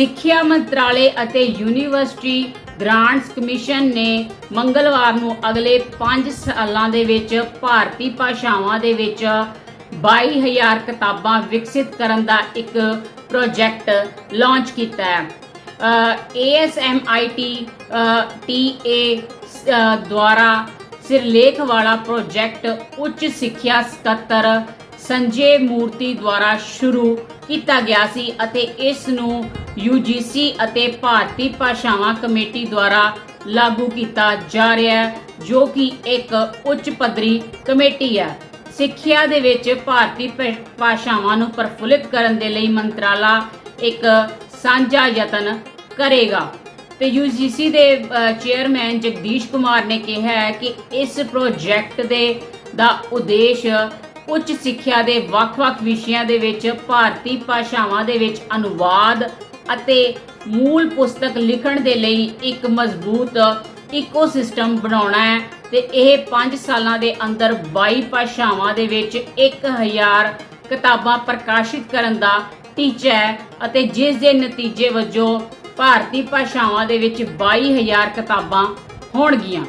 ਸਿੱਖਿਆ ਮੰਤਰਾਲੇ ਅਤੇ ਯੂਨੀਵਰਸਿਟੀ ਗ੍ਰਾਂਟਸ ਕਮਿਸ਼ਨ ਨੇ ਮੰਗਲਵਾਰ ਨੂੰ ਅਗਲੇ 5 ਸਾਲਾਂ ਦੇ ਵਿੱਚ ਭਾਰਤੀ ਭਾਸ਼ਾਵਾਂ ਦੇ ਵਿੱਚ 22000 ਕਿਤਾਬਾਂ ਵਿਕਸਿਤ ਕਰਨ ਦਾ ਇੱਕ ਪ੍ਰੋਜੈਕਟ ਲਾਂਚ ਕੀਤਾ ਹੈ। ASMIT TA ਦੁਆਰਾ ਸਿਰਲੇਖ ਵਾਲਾ ਪ੍ਰੋਜੈਕਟ ਉੱਚ ਸਿੱਖਿਆ ਸਕੱਤਰ ਸੰਜੇ ਮੂਰਤੀ ਦੁਆਰਾ ਸ਼ੁਰੂ ਕੀਤਾ ਗਿਆ ਸੀ ਅਤੇ ਇਸ ਨੂੰ UGC ਅਤੇ ਭਾਰਤੀ ਭਾਸ਼ਾਵਾਂ ਕਮੇਟੀ ਦੁਆਰਾ ਲਾਗੂ ਕੀਤਾ ਜਾ ਰਿਹਾ ਹੈ, ਜੋ ਕਿ ਇੱਕ ਉੱਚ ਪੱਧਰੀ ਕਮੇਟੀ ਹੈ। ਸਿੱਖਿਆ ਦੇ ਵਿੱਚ ਭਾਰਤੀ ਭਾਸ਼ਾਵਾਂ ਨੂੰ ਪ੍ਰਫੁੱਲਿਤ ਕਰਨ ਦੇ ਲਈ ਮੰਤਰਾਲਾ ਇੱਕ ਸਾਂਝਾ ਯਤਨ ਕਰੇਗਾ। ਤੇ UGC ਦੇ ਚੇਅਰਮੈਨ ਜਗਦੀਸ਼ ਕੁਮਾਰ ਨੇ ਕਿਹਾ ਹੈ ਕਿ ਇਸ ਪ੍ਰੋਜੈਕਟ ਦੇ, ਦਾ ਉਦੇਸ਼ ਉੱਚ ਸਿੱਖਿਆ ਦੇ ਵੱਖ-ਵੱਖ ਵਿਸ਼ਿਆਂ ਦੇ ਵਿੱਚ ਭਾਰਤੀ ਭਾਸ਼ਾਵਾਂ ਦੇ ਵਿੱਚ ਅਨੁਵਾਦ ਅਤੇ ਮੂਲ ਪੁਸਤਕ ਲਿਖਣ ਦੇ ਲਈ ਇੱਕ ਮਜ਼ਬੂਤ ਇਕੋਸਿਸਟਮ ਬਣਾਉਣਾ ਹੈ ਤੇ ਇਹ 5 ਸਾਲਾਂ ਦੇ ਅੰਦਰ 22 ਭਾਸ਼ਾਵਾਂ ਦੇ ਵਿੱਚ 1000 ਕਿਤਾਬਾਂ ਪ੍ਰਕਾਸ਼ਿਤ ਕਰਨ ਦਾ ਟੀਚਾ ਹੈ ਅਤੇ ਜਿਸ ਦੇ ਨਤੀਜੇ ਵਜੋਂ ਭਾਰਤੀ ਭਾਸ਼ਾਵਾਂ ਦੇ ਵਿੱਚ 22000 ਕਿਤਾਬਾਂ ਹੋਣਗੀਆਂ।